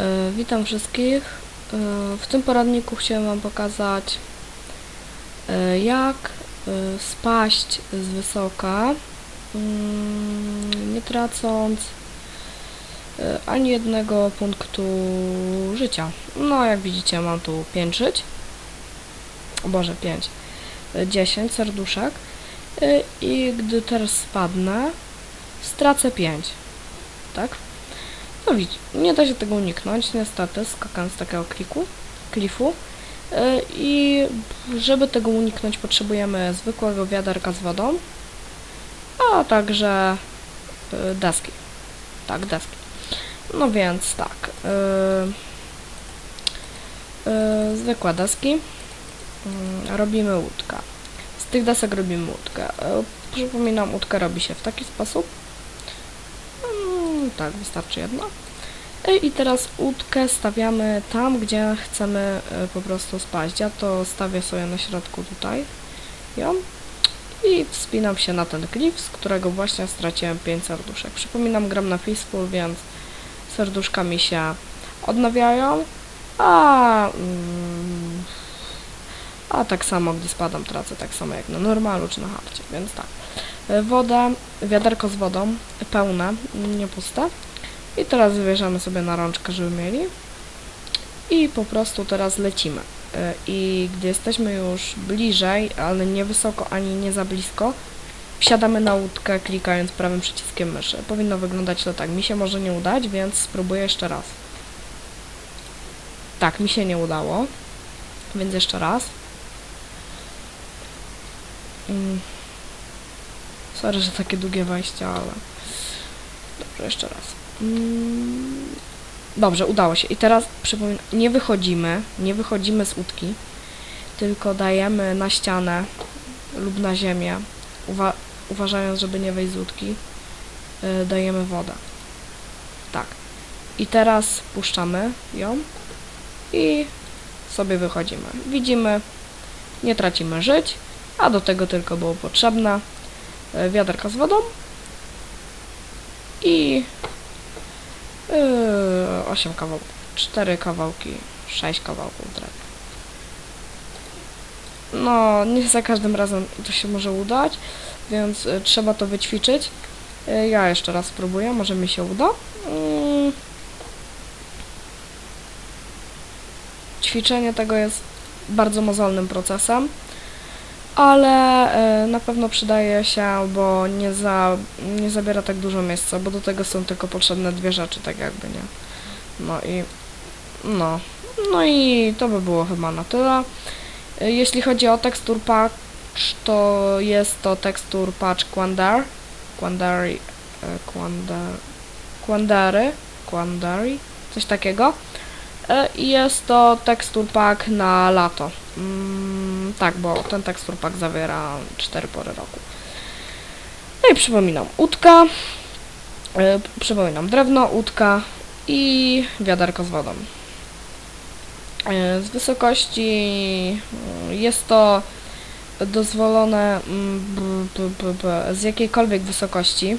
E, Witam wszystkich. E, W tym poradniku chciałem Wam pokazać, e, jak spaść z wysoka, mm, nie tracąc ani jednego punktu życia. No, jak widzicie, mam tu 5 żyć. O Boże, 5. 10 serduszek. I gdy teraz spadnę, stracę 5. Tak? Widz, nie da się tego uniknąć, niestety, skakając z takiego kliku, klifu. Yy, I żeby tego uniknąć, potrzebujemy zwykłego wiaderka z wodą, a także yy, deski. Tak, deski. No więc tak. Yy, zwykłe deski. Yy, robimy łódkę. Z tych desek robimy łódkę. Przypominam, łódkę robi się w taki sposób. Tak, wystarczy jedna. E, I teraz łódkę stawiamy tam, gdzie chcemy e, po prostu spaść. Ja to stawię sobie na środku tutaj. Ją. I wspinam się na ten klif, z którego właśnie straciłem 5 serduszek. Przypominam, gram na Peaceful, więc serduszka mi się odnawiają. A, mm, a tak samo, gdy spadam, tracę tak samo jak na normalu czy na harcie, więc tak. E, Woda, wiaderko z wodą, pełne, nie puste. I teraz wybierzemy sobie na rączkę, żeby mieli. I po prostu teraz lecimy. E, I gdy jesteśmy już bliżej, ale nie wysoko ani nie za blisko, wsiadamy na łódkę klikając prawym przyciskiem myszy. Powinno wyglądać to tak. Mi się może nie udać, więc spróbuję jeszcze raz. Tak, mi się nie udało. Więc jeszcze raz. Mm. Sorry, że takie długie wejścia, ale... Dobrze, jeszcze raz. Mm, Dobrze, udało się. I teraz przypominam, nie wychodzimy, nie wychodzimy z łódki, tylko dajemy na ścianę lub na ziemię, uwa uważając, żeby nie wejść z łódki, yy, dajemy wodę. Tak. I teraz puszczamy ją i sobie wychodzimy. Widzimy, nie tracimy żyć, a do tego tylko było potrzebne yy, wiaderko z wodą i Yy, 8 kawałków, 4 kawałki, 6 kawałków drewna. No, nie za każdym razem to się może udać, więc y, trzeba to wyćwiczyć. Y, ja jeszcze raz spróbuję, może mi się uda. Mm. Ćwiczenie tego jest bardzo mozolnym procesem, ale y, na pewno przydaje się, bo nie, za, nie zabiera tak dużo miejsca, bo do tego są tylko potrzebne dwie rzeczy, tak jakby, nie? No i no, no i to by było chyba na tyle. Y, Jeśli chodzi o tekstur patch, to jest to tekstur patch Quandar, Quandari, y, Quandar, Quandary, Quandary, coś takiego. I jest to tekstur pack na lato. Mm, tak, bo ten tekstur pack zawiera 4 pory roku. No i przypominam, łódka, y, przypominam, drewno, łódka i wiaderko z wodą. Y, z wysokości y, jest to dozwolone mm, z jakiejkolwiek wysokości.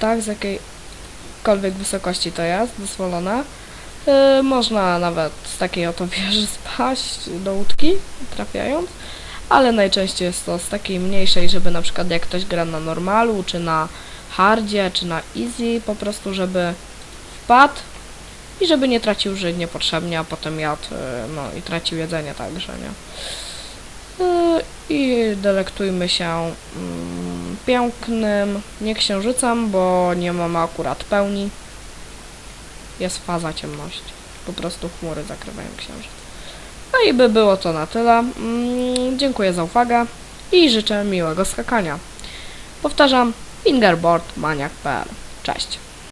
Tak, z jakiejkolwiek wysokości to jest dozwolone. Y, można nawet z takiej oto wieży spaść do łódki, trafiając, ale najczęściej jest to z takiej mniejszej, żeby na przykład jak ktoś gra na normalu, czy na hardzie, czy na easy, po prostu żeby wpadł i żeby nie tracił żyć niepotrzebnie, a potem jadł, y, no i tracił jedzenie także, nie? Y, I delektujmy się mm, pięknym, nie księżycem, bo nie mamy akurat pełni jest faza ciemności. Po prostu chmury zakrywają księżyc. No i by było to na tyle. Mm, dziękuję za uwagę i życzę miłego skakania. Powtarzam, fingerboardmaniak.pl. Cześć.